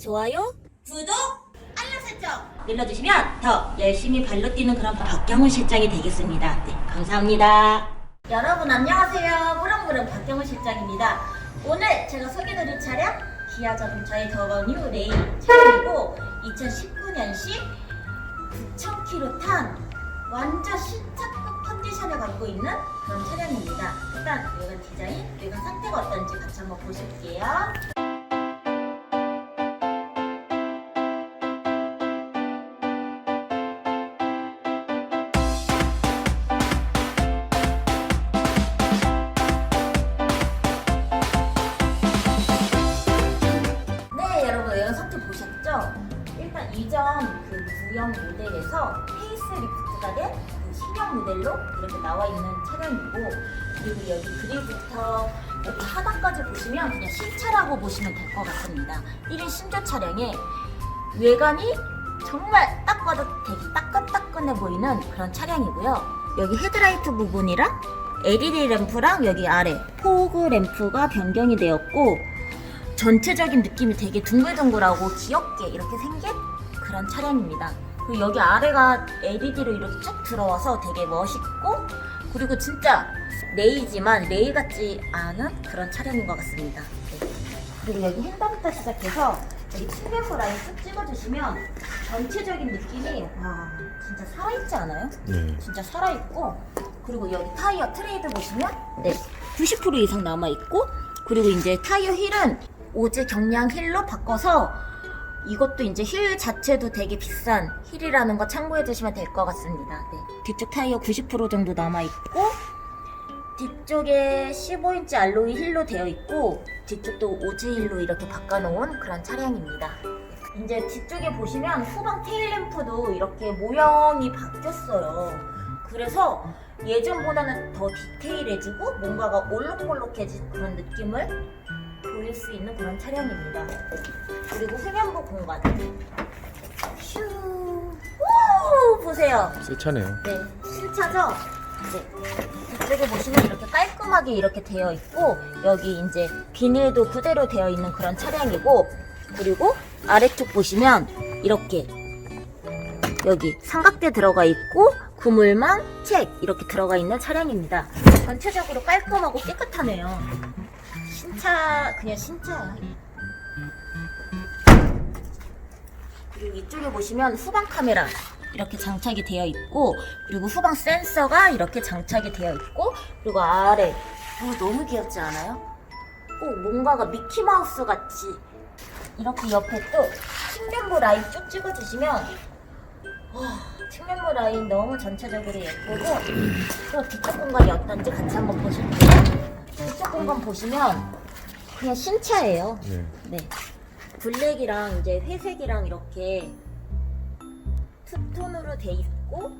좋아요, 구독, 알람 설정 눌러주시면 더 열심히 발로 뛰는 그런 박경훈 실장이 되겠습니다. 네, 감사합니다. 여러분 안녕하세요. 무릉무릉 박경훈 실장입니다. 오늘 제가 소개드릴 차량 기아 자동차의 더더 뉴 레인 차량이고 2019년식 9,000km 탄 완전 신차급 컨디션을 갖고 있는 그런 차량입니다. 일단 외관 디자인, 외관 상태가 어떤지 같이 한번 보실게요. 그 구형 모델에서 페이스리프트가 된 그 신형 모델로 이렇게 나와 있는 차량이고 그리고 여기 그릴부터 여기 하단까지 보시면 그냥 신차라고 보시면 될 것 같습니다. 1인 신조 차량에 외관이 정말 딱 봐도 되게 따끈따끈해 보이는 그런 차량이고요. 여기 헤드라이트 부분이랑 LED 램프랑 여기 아래 포그 램프가 변경이 되었고 전체적인 느낌이 되게 둥글둥글하고 귀엽게 이렇게 생긴 그런 차량입니다. 그리고 여기 아래가 LED로 이렇게 쭉 들어와서 되게 멋있고 그리고 진짜 레이지만 레이 같지 않은 그런 차량인 것 같습니다. 네. 그리고 여기 핸들부터 시작해서 여기 측면부 라인 쭉 찍어주시면 전체적인 느낌이 와 진짜 살아있지 않아요? 네. 진짜 살아있고 그리고 여기 타이어 트레이드 보시면 네, 90% 이상 남아있고 그리고 이제 타이어 힐은 오즈 경량 힐로 바꿔서 이것도 이제 힐 자체도 되게 비싼 힐이라는 거 참고해 주시면 될 것 같습니다. 네. 뒤쪽 타이어 90% 정도 남아 있고 뒤쪽에 15인치 알로이 힐로 되어 있고 뒤쪽도 오즈 힐로 이렇게 바꿔놓은 그런 차량입니다. 이제 뒤쪽에 보시면 후방 테일램프도 이렇게 모형이 바뀌었어요. 그래서 예전보다는 더 디테일해지고 뭔가가 올록볼록해진 그런 느낌을 보일 수 있는 그런 차량입니다. 그리고 후면부 공간. 슈. 오, 보세요. 새 차네요. 네, 신차죠? 네. 뒤쪽에 보시면 이렇게 깔끔하게 이렇게 되어 있고, 여기 이제 비닐도 그대로 되어 있는 그런 차량이고, 그리고 아래쪽 보시면 이렇게 여기 삼각대 들어가 있고, 구물망, 책 이렇게 들어가 있는 차량입니다. 전체적으로 깔끔하고 깨끗하네요. 신차, 그냥 신차야. 그리고 이쪽에 보시면 후방 카메라 이렇게 장착이 되어 있고 그리고 후방 센서가 이렇게 장착이 되어 있고 그리고 아래 어, 너무 귀엽지 않아요? 꼭 뭔가가 미키마우스 같이 이렇게 옆에 또 측면부 라인 쭉 찍어주시면 와 측면부 라인 너무 전체적으로 예쁘고 또 뒤쪽 공간이 어떤지 같이 한번 보실게요 뒤쪽 공간 보시면 그냥 신차예요 네. 네. 블랙이랑 이제 회색이랑 이렇게 투톤으로 돼 있고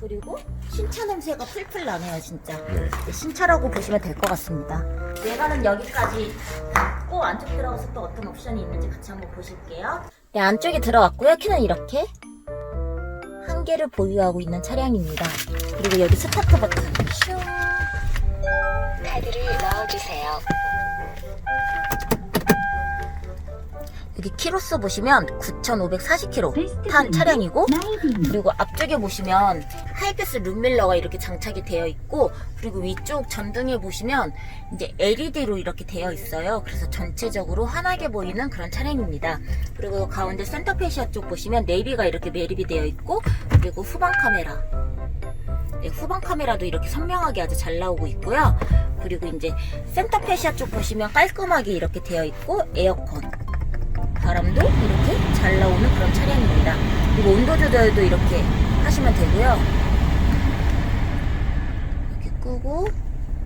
그리고 신차 냄새가 풀풀 나네요 진짜 네. 네, 신차라고 보시면 될 것 같습니다 외관은 여기까지 닫고 안쪽 들어가서 또 어떤 옵션이 있는지 같이 한번 보실게요 네 안쪽에 들어왔고요 키는 이렇게 한 개를 보유하고 있는 차량입니다 그리고 여기 스타트 버튼 슝 카드를 넣어주세요. 여기 키로수 보시면 9,540km 탄 차량이고 그리고 앞쪽에 보시면 하이패스 룸밀러가 이렇게 장착이 되어 있고 그리고 위쪽 전등에 보시면 이제 LED로 이렇게 되어 있어요. 그래서 전체적으로 환하게 보이는 그런 차량입니다. 그리고 가운데 센터페시아 쪽 보시면 내비가 이렇게 매립이 되어 있고 그리고 후방 카메라 네, 후방 카메라도 이렇게 선명하게 아주 잘 나오고 있고요. 그리고 이제 센터 페시아 쪽 보시면 깔끔하게 이렇게 되어 있고 에어컨 바람도 이렇게 잘 나오는 그런 차량입니다. 그리고 온도 조절도 이렇게 하시면 되고요. 이렇게 끄고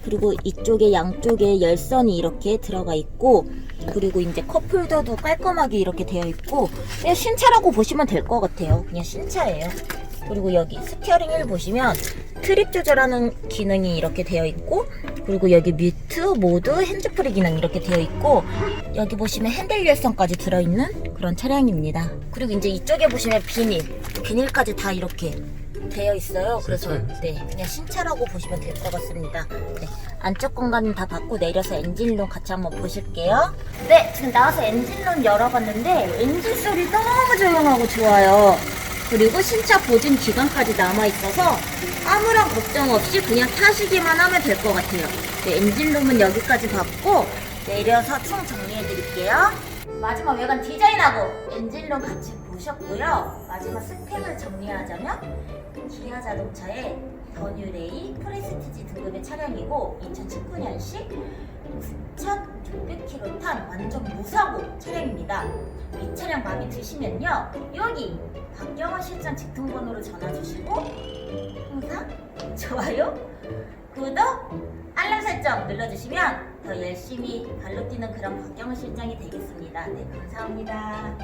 그리고 이쪽에 양쪽에 열선이 이렇게 들어가 있고 그리고 이제 컵홀더도 깔끔하게 이렇게 되어 있고 그냥 신차라고 보시면 될 것 같아요. 그냥 신차예요. 그리고 여기 스티어링 휠 보시면 트립 조절하는 기능이 이렇게 되어 있고 그리고 여기 뮤트, 모드, 핸즈프리 기능 이렇게 되어 있고 여기 보시면 핸들 열선까지 들어있는 그런 차량입니다. 그리고 이제 이쪽에 보시면 비닐, 비닐까지 다 이렇게 되어 있어요. 그래서? 네 그냥 신차라고 보시면 될 것 같습니다. 네, 안쪽 공간은 다 받고 내려서 엔진룸 같이 한번 보실게요. 네 지금 나와서 엔진룸 열어봤는데 엔진 소리 너무 조용하고 좋아요. 그리고 신차 보증 기간까지 남아 있어서 아무런 걱정 없이 그냥 타시기만 하면 될 것 같아요. 네, 엔진룸은 여기까지 받고 내려서 총 정리해 드릴게요. 마지막 외관 디자인하고 엔진룸 같이 보셨고요. 마지막 스펙을 정리하자면 기아 자동차의 더뉴레이 프레스티지 등급의 차량이고 2019년식 9,600km 탄 완전 무사고 차량입니다. 이 차량 마음에 드시면요. 여기 박경원 실장 직통번호로 전화 주시고 항상 좋아요, 구독, 알람 설정 눌러주시면 더 열심히 발로 뛰는 그런 박경원 실장이 되겠습니다. 네, 감사합니다.